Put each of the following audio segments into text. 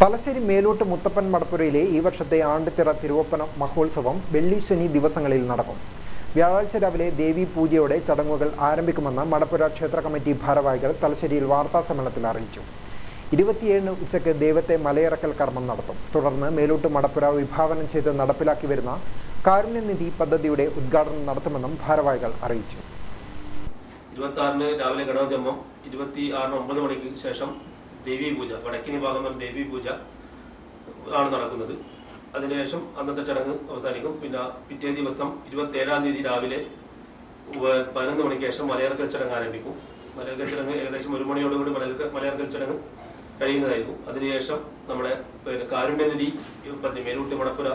തലശ്ശേരി മേലോട്ട് മുത്തപ്പൻ മടപ്പുരയിലെ ഈ വർഷത്തെ ആണ്ടിത്തിറ തിരുവപ്പന മഹോത്സവം വെള്ളി ശനി ദിവസങ്ങളിൽ നടക്കും. വ്യാഴാഴ്ച രാവിലെ ദേവി പൂജയോടെ ചടങ്ങുകൾ ആരംഭിക്കുമെന്ന് മടപ്പുര ക്ഷേത്ര കമ്മിറ്റി ഭാരവാഹികൾ തലശ്ശേരിയിൽ വാർത്താ സമ്മേളനത്തിൽ അറിയിച്ചു. ഇരുപത്തിയേഴിന് ഉച്ചയ്ക്ക് ദൈവത്തെ മലയിറക്കൽ കർമ്മം നടത്തും. തുടർന്ന് മേലോട്ട് മടപ്പുര വിഭാവനം ചെയ്ത് നടപ്പിലാക്കി വരുന്ന കാരുണ്യനിധി പദ്ധതിയുടെ ഉദ്ഘാടനം നടത്തുമെന്നും ഭാരവാഹികൾ അറിയിച്ചു. ഇരുപത്തി ആറിന് രാവിലെ ഗണപതിയമ്മം ഇരുപത്തി ആറിന് ഒമ്പത് മണിക്ക് ശേഷം ദേവീ പൂജ വടക്കിനി ഭാഗം പറഞ്ഞ ദേവീ പൂജ ആണ് നടക്കുന്നത്. അതിനുശേഷം അന്നത്തെ ചടങ്ങ് അവസാനിക്കും. പിന്നെ പിറ്റേ ദിവസം ഇരുപത്തി ഏഴാം തീയതി രാവിലെ പതിനൊന്ന് മണിക്ക് ശേഷം മലയാളക്കൽ ചടങ്ങ് ആരംഭിക്കും. മലയാളക്കൽ ചടങ്ങ് ഏകദേശം ഒരു മണിയോടുകൂടി മലയാളക്കൽ മലയാളക്കൽ ചടങ്ങ് കഴിയുന്നതായിരുന്നു അതിനുശേഷം നമ്മുടെ കാരുണ്യനിധി പദ്ധതി മേലൂട്ടി മണപ്പുര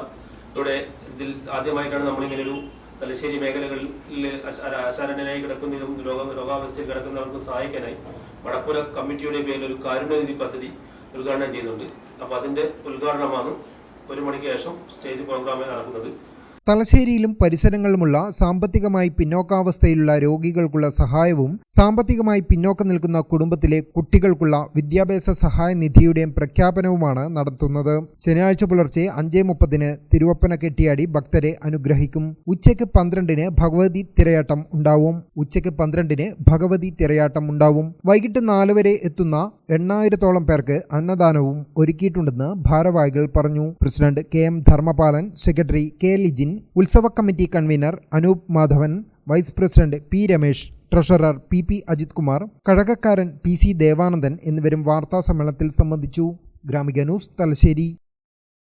ഇവിടെ ഇതിൽ ആദ്യമായിട്ടാണ് നമ്മളിങ്ങനെ ഒരു തലശ്ശേരി മേഖലകളിൽ അശാരണനായി കിടക്കുന്നതും രോഗ രോഗാവസ്ഥയിൽ കിടക്കുന്നവർക്ക് സഹായിക്കാനായി വടപ്പുര കമ്മിറ്റിയുടെ പേരിൽ ഒരു കാരുണ്യനിധി പദ്ധതി ഉദ്ഘാടനം ചെയ്യുന്നുണ്ട് അപ്പോൾ അതിന്റെ ഉദ്ഘാടനമാണ് ഒരു മണിക്ക് ശേഷം സ്റ്റേജ് പ്രോഗ്രാമിൽ നടക്കുന്നത്. തലശ്ശേരിയിലും പരിസരങ്ങളിലുമുള്ള സാമ്പത്തികമായി പിന്നോക്കാവസ്ഥയിലുള്ള രോഗികൾക്കുള്ള സഹായവും സാമ്പത്തികമായി പിന്നോക്കം നിൽക്കുന്ന കുടുംബത്തിലെ കുട്ടികൾക്കുള്ള വിദ്യാഭ്യാസ സഹായ നിധിയുടെയും പ്രഖ്യാപനവുമാണ് നടത്തുന്നത്. ശനിയാഴ്ച പുലർച്ചെ അഞ്ചേ മുപ്പതിന് തിരുവപ്പന കെട്ടിയാടി ഭക്തരെ അനുഗ്രഹിക്കും. ഉച്ചയ്ക്ക് പന്ത്രണ്ടിന് ഭഗവതി തിരയാട്ടം ഉണ്ടാവും. ഉച്ചയ്ക്ക് പന്ത്രണ്ടിന് ഭഗവതി തിരയാട്ടം ഉണ്ടാവും. വൈകിട്ട് നാല് വരെ എത്തുന്ന എണ്ണായിരത്തോളം പേർക്ക് അന്നദാനവും ഒരുക്കിയിട്ടുണ്ടെന്ന് ഭാരവാഹികൾ പറഞ്ഞു. President K M Dharmapalan secretary K Lijin ഉത്സവ committee convener Anoop Madhavan vice president P Ramesh treasurer P P Ajith Kumar കഴകക്കാരൻ P C Devanandan എന്നിവരും വാർത്താ സമ്മേളനത്തിൽ സംബന്ധിച്ചു. ഗ്രാമിക ന്യൂസ് തലശ്ശേരി.